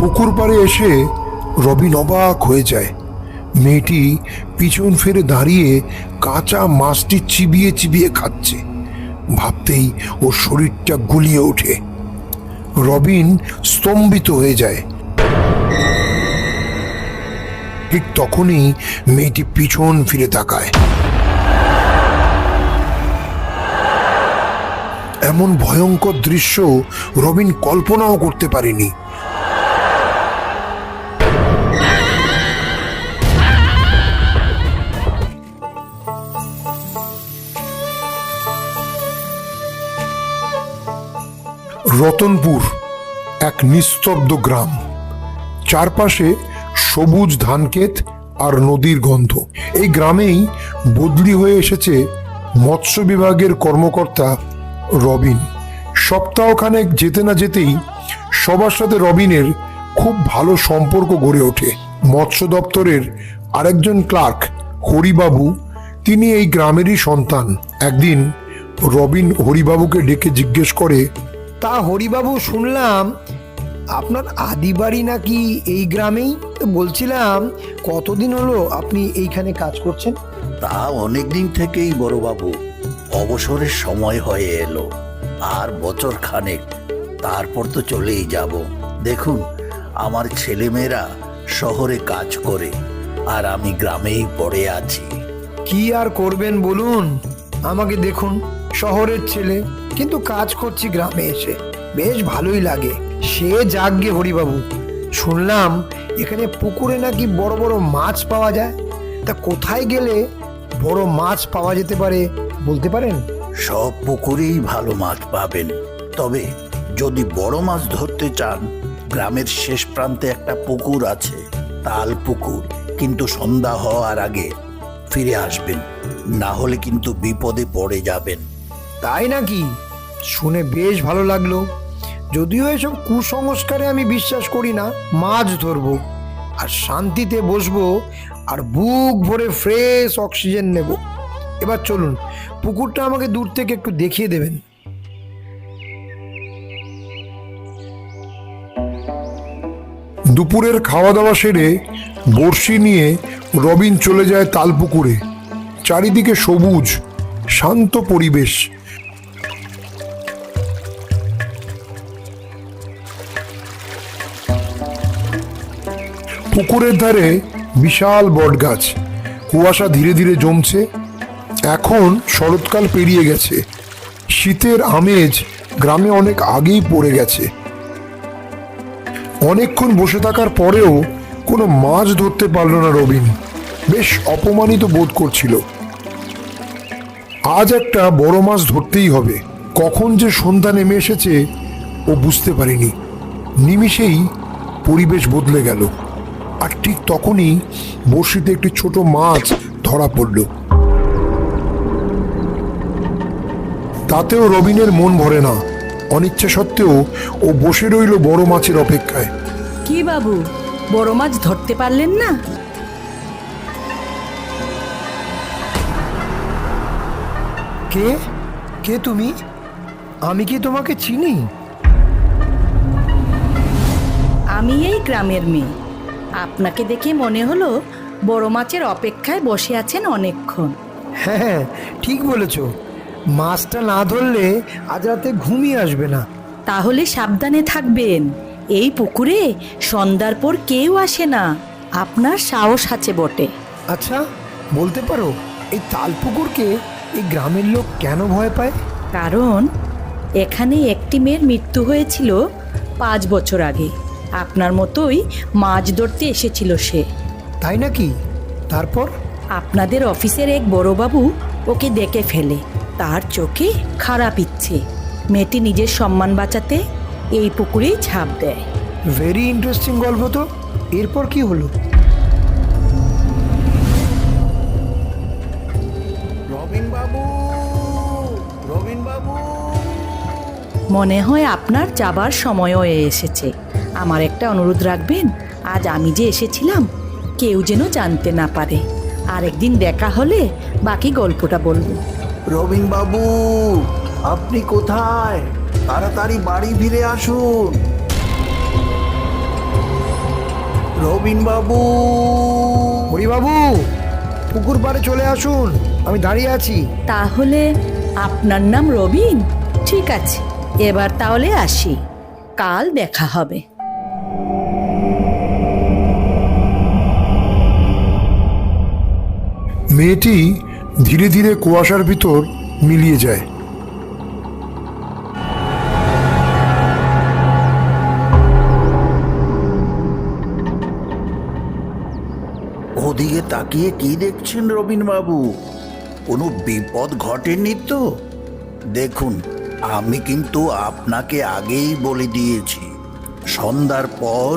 পুকুর পাড়ে এসে রবিন অবাক হয়ে যায়। মেয়েটি পিছন ফিরে দাঁড়িয়ে কাঁচা মাছটি চিবিয়ে চিবিয়ে খাচ্ছে। ভাবতেই ওর শরীরটা গুলিয়ে ওঠে। রবিন স্তম্ভিত হয়ে যায়। ঠিক তখনই মেয়েটি পিছন ফিরে তাকায়। এমন ভয়ঙ্কর দৃশ্য রবিন কল্পনাও করতে পারেনি। রতনপুর, এক নিস্তব্ধ গ্রাম। চারপাশে সবুজ ধানক্ষেত আর নদীর গন্ধ। এই গ্রামেই বদলি হয়ে এসেছে মৎস্য বিভাগের কর্মকর্তা রবিন। সপ্তাহখানেক যেতে না যেতেই সবার সাথে রবিনের খুব ভালো সম্পর্ক গড়ে ওঠে। মৎস্য দপ্তরের আরেকজন ক্লার্ক, হরিবাবু, তিনি এই গ্রামেরই সন্তান। একদিন রবিন হরিবাবুকে ডেকে জিজ্ঞেস করে তা হরিবাবু শুনলাম আপনার আদি বাড়ি নাকি এই গ্রামেই? বলছিলাম কতদিন হলো আপনি এইখানে কাজ করছেন? তা অনেক দিন থেকেই বড়বাবু অবসরের সময় হয়ে এলো আর বছর খানেক তারপর তো চলেই যাব। দেখুন আমার ছেলেমেয়েরা শহরে কাজ করে আর আমি গ্রামেই পড়ে আছি। কি আর করবেন বলুন? আমাকে দেখুন শহরের ছেলে। কিন্তু কাজ করছি গ্রামে এসে। বেশ ভালোই লাগে। সে যাগ্গে হরিবাবু শুনলাম এখানে পুকুরে নাকি বড় বড় মাছ পাওয়া যায়। তা কোথায় গেলে বড় মাছ পাওয়া যেতে পারে বলতে পারেন? সব পুকুরেই ভালো মাছ পাবেন। তবে যদি বড় মাছ ধরতে চান গ্রামের শেষ প্রান্তে একটা পুকুর আছে তাল পুকুর। কিন্তু সন্ধ্যা হওয়ার আগে ফিরে আসবেন না হলে কিন্তু বিপদে পড়ে যাবেন। তাই নাকি? শুনে বেশ ভালো লাগল। যদিও এসব কুসংস্কারে আমি বিশ্বাস করি না, মাছ ধরবো, আর শান্তিতে বসবো, আর বুক ভরে ফ্রেশ অক্সিজেন নেব। এবার চলুন, পুকুরটা আমাকে দূর থেকে একটু দেখিয়ে দেবেন। দুপুরের খাওয়া দাওয়া সেরে বড়শি নিয়ে রবিন চলে যায় তালপুকুরে। চারিদিকে সবুজ, শান্ত পরিবেশ। পুকুরের ধারে বিশাল বটগাছ। কুয়াশা ধীরে ধীরে জমছে। এখন শরৎকাল পেরিয়ে গেছে। শীতের আমেজ গ্রামে অনেক আগেই পড়ে গেছে। অনেকক্ষণ বসে থাকার পরেও কোনো মাছ ধরতে পারল না রবিন। বেশ অপমানিত বোধ করছিল। আজ একটা বড় মাছ ধরতেই হবে। কখন যে সন্ধ্যা নেমে এসেছে ও বুঝতে পারিনি। নিমিষেই পরিবেশ বদলে গেল। আর ঠিক তখনই বড়শিতে একটি ছোট মাছ ধরা পড়ল। তাতেও রবিনের মন ভরে না। অনিচ্ছা সত্ত্বেও ও বসে রইল বড় মাছের অপেক্ষায়। কি বাবু বড় মাছ ধরতে পারলেন না? কে? কে তুমি? আমি কি তোমাকে চিনি? আমি এই গ্রামের মেয়ে। আপনাকে দেখে মনে হলো বড় মাছের অপেক্ষায় বসে আছেন অনেকক্ষণ। হ্যাঁ হ্যাঁ ঠিক বলেছ। মাছটা না ধরলে আজ রাতে ঘুমিয়ে আসবে না। তাহলে সাবধানে থাকবেন। এই পুকুরে সন্ধ্যার পর কেউ আসে না। আপনার সাহস আছে বটে। আচ্ছা বলতে পারো এই তালপুকুরকে এই গ্রামের লোক কেন ভয় পায়? কারণ এখানে একটি মেয়ের মৃত্যু হয়েছিল পাঁচ বছর আগে। আপনার মতোই মাছ ধরতে এসেছিল সে। তাই নাকি? তারপর? আপনাদের অফিসের এক বড়বাবু ওকে দেখে ফেলে। তার চোখে খারাপ ইচ্ছে। মেয়েটি নিজের সম্মান বাঁচাতে এই পুকুরেই ঝাঁপ দেয়। ভেরি ইন্টারেস্টিং গল্প তো। এরপর কি হলো? রবিন বাবু! মনে হয় আপনার যাবার সময়ও এসেছে। আমার একটা অনুরোধ রাখবেন আজ আমি যে এসেছিলাম কেউ যেন জানতে না পারে। আরেকদিন দেখা হলে বাকি গল্পটা বলব। রবিন বাবু আপনি কোথায়? তাড়াতাড়ি বাড়ি ফিরে আসুন। রবিন বাবু হরিবাবু পুকুর পাড়ে চলে আসুন আমি দাঁড়িয়ে আছি। তাহলে আপনার নাম রবিন? ঠিক আছে এবার তাহলে আসি। কাল দেখা হবে। মেয়েটি ধীরে ধীরে কুয়াশার ভিতর মিলিয়ে যায়। ওদিকে তাকিয়ে কি দেখছেন রবিন বাবু কোনো বিপদ ঘটেনি তো? দেখুন, আমি কিন্তু আপনাকে আগেই বলে দিয়েছি, সন্ধ্যার পর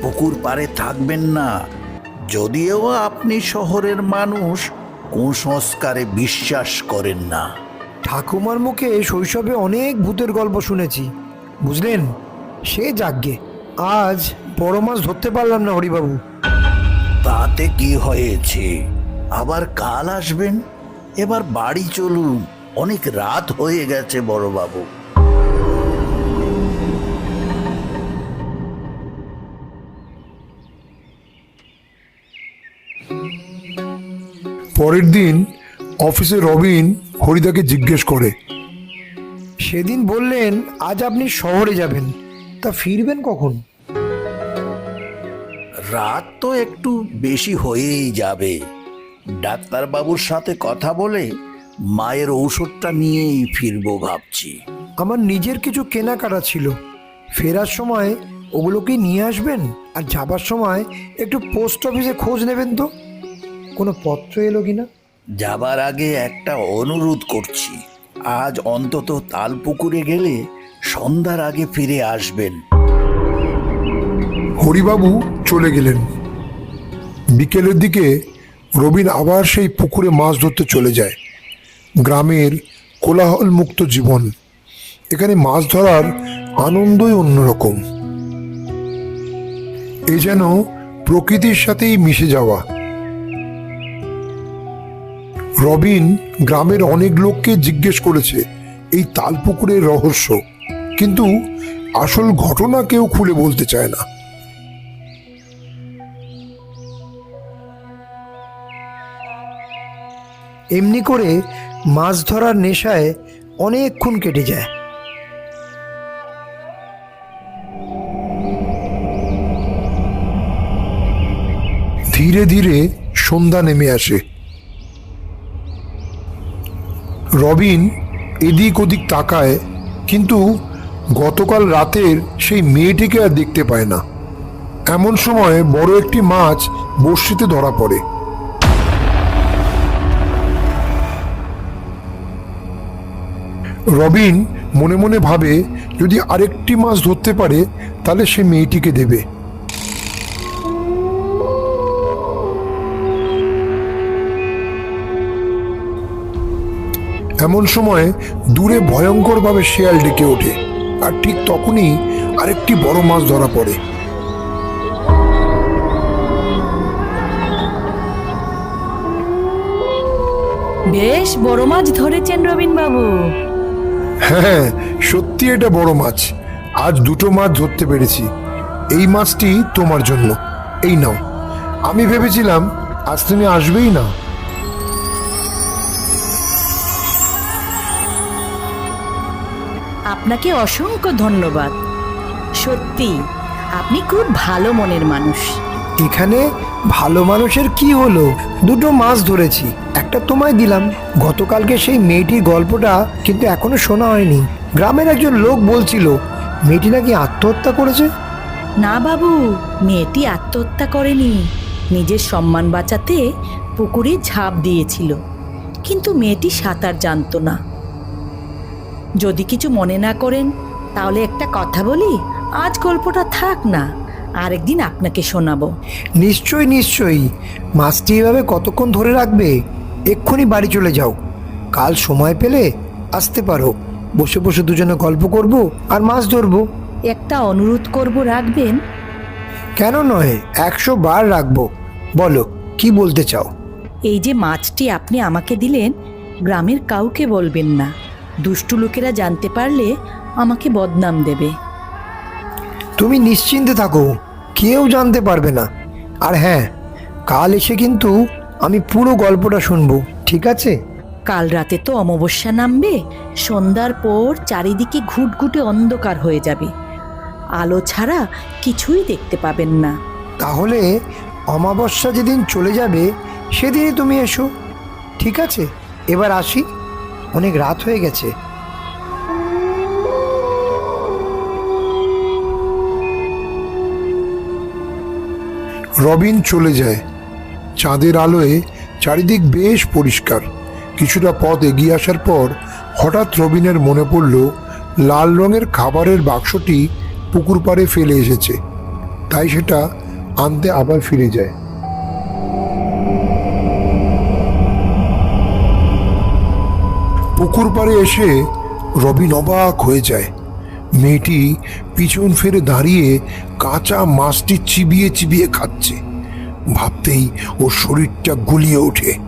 পুকুর পাড়ে থাকবেন না। যদিও আপনি শহরের মানুষ কুসংস্কারে বিশ্বাস করেন না। ঠাকুমার মুখে শৈশবে অনেক ভূতের গল্প শুনেছি। বুঝলেন? সে যাগ্যে আজ বড় মাছ ধরতে পারলাম না হরিবাবু। তাতে কি হয়েছে? আবার কাল আসবেন? এবার বাড়ি চলুন। অনেক রাত হয়ে গেছে বড়বাবু। পরের দিন অফিসে রবিন হরিদাকে জিজ্ঞেস করে। সেদিন বললেন আজ আপনি শহরে যাবেন তা ফিরবেন কখন? রাত তো একটু বেশি হয়েই যাবে। ডাক্তারবাবুর সাথে কথা বলে মায়ের ঔষধটা নিয়েই ফিরবো ভাবছি। আমার নিজের কিছু কেনাকাটা ছিল। ফেরার সময় ওগুলোকে নিয়ে আসবেন? আর যাবার সময় একটু পোস্ট অফিসে খোঁজ নেবেন তো? কোনো পত্র এলো কিনা? যাবার আগে একটা অনুরোধ করছি। আজ অন্তত তালপুকুরে গেলে সন্ধ্যার আগে ফিরে আসবেন। হরিবাবু চলে গেলেন। বিকেলের দিকে রবিন আবার সেই পুকুরে মাছ ধরতে চলে যায়। গ্রামের কোলাহল মুক্ত জীবন। এখানে মাছ ধরার আনন্দই অন্যরকম। এ যেন প্রকৃতির সাথেই মিশে যাওয়া। রবিন গ্রামের অনেক লোককে জিজ্ঞেস করেছে এই তালপুকুরের রহস্য। কিন্তু আসল ঘটনা কেউ খুলে বলতে চায় না। এমনি করে মাছ ধরার নেশায় অনেকক্ষণ কেটে যায়। ধীরে ধীরে সন্ধ্যা নেমে আসে। রবিন এদিক ওদিক তাকায়, কিন্তু গতকাল রাতের সেই মেয়েটিকে আর দেখতে পায় না। এমন সময় বড় একটি মাছ বড়শিতে ধরা পড়ে। রবিন মনে মনে ভাবে, যদি আরেকটি মাছ ধরতে পারে, তাহলে সে মেয়েটিকে দেবে। এমন সময় দূরে ভয়ঙ্করভাবে শেয়াল ডেকে ওঠে আর ঠিক তখনই আরেকটি বড় মাছ ধরা পড়ে। বেশ বড় মাছ ধরেছেন রবিন বাবু হ্যাঁ সত্যি এটা বড় মাছ। আজ দুটো মাছ ধরতে পেরেছি। এই মাছটি তোমার জন্য। এই নাও। আমি ভেবেছিলাম আজ তুমি আসবেই না। আপনাকে অসংখ্য ধন্যবাদ। সত্যি আপনি খুব ভালো মনের মানুষ। এখানে ভালো মানুষের কি হলো? দুটো মাছ ধরেছি একটা তোমায় দিলাম। গতকালকে সেই মেয়েটির গল্পটা কিন্তু এখনও শোনা হয়নি। গ্রামের একজন লোক বলছিল মেয়েটি নাকি আত্মহত্যা করেছে? না বাবু মেয়েটি আত্মহত্যা করেনি। নিজের সম্মান বাঁচাতে পুকুরে ঝাঁপ দিয়েছিল। কিন্তু মেয়েটি সাঁতার জানতো না। যদি কিছু মনে না করেন তাহলে একটা কথা বলি আজ গল্পটা থাক না আরেকদিন আপনাকে শোনাবো। নিশ্চয়ই নিশ্চয়ই। মাছটি এভাবে কতক্ষণ ধরে রাখবে? এক্ষুনি বাড়ি চলে যাও। কাল সময় পেলে আসতে পারো। বসে বসে দুজনে গল্প করব আর মাছ ধরবো। একটা অনুরোধ করব রাখবেন? কেন নয় একশো বার রাখব। বলো কি বলতে চাও? এই যে মাছটি আপনি আমাকে দিলেন গ্রামের কাউকে বলবেন না। দুষ্টু লোকেরা জানতে পারলে আমাকে বদনাম দেবে। তুমি নিশ্চিন্তে থাকো কেউ জানতে পারবে না। আর হ্যাঁ কাল এসে কিন্তু আমি পুরো গল্পটা শুনব ঠিক আছে? কাল রাতে তো অমাবস্যা নামবে সন্ধ্যার পর চারিদিকে ঘুটঘুটে অন্ধকার হয়ে যাবে। আলো ছাড়া কিছুই দেখতে পাবেন না। তাহলে অমাবস্যা যেদিন চলে যাবে সেদিনই তুমি এসো ঠিক আছে? এবার আসি। অনেক রাত হয়ে গেছে। রবিন চলে যায়। চাঁদের আলোয় চারিদিক বেশ পরিষ্কার। কিছুটা পথ এগিয়ে আসার পর হঠাৎ রবিনের মনে পড়ল, লাল রঙের খাবারের বাক্সটি পুকুর পাড়ে ফেলে এসেছে। তাই সেটা আনতে আবার ফিরে যায়। পুকুর পাড়ে এসে রবিন অবাক হয়ে যায়। মেয়েটি পিছন ফিরে দাঁড়িয়ে কাঁচা মাছটি চিবিয়ে চিবিয়ে খাচ্ছে। ভাবতেই ওর শরীরটা গুলিয়ে ওঠে।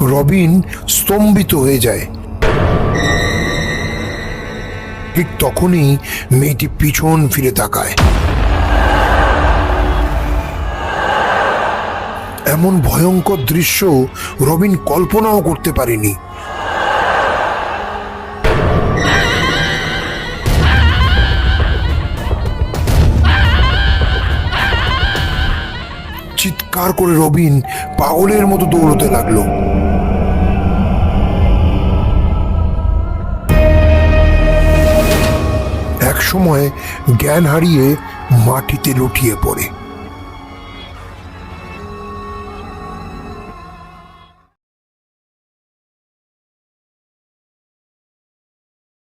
রবিন স্তম্ভিত হয়ে যায়। ঠিক তখনই মেয়েটি পিছন ফিরে তাকায়। এমন ভয়ঙ্কর দৃশ্য রবিন কল্পনাও করতে পারেনি। চিৎকার করে রবিন পাগলের মতো দৌড়তে লাগল। এক সময় জ্ঞান হারিয়ে মাটিতে লুটিয়ে পড়ে।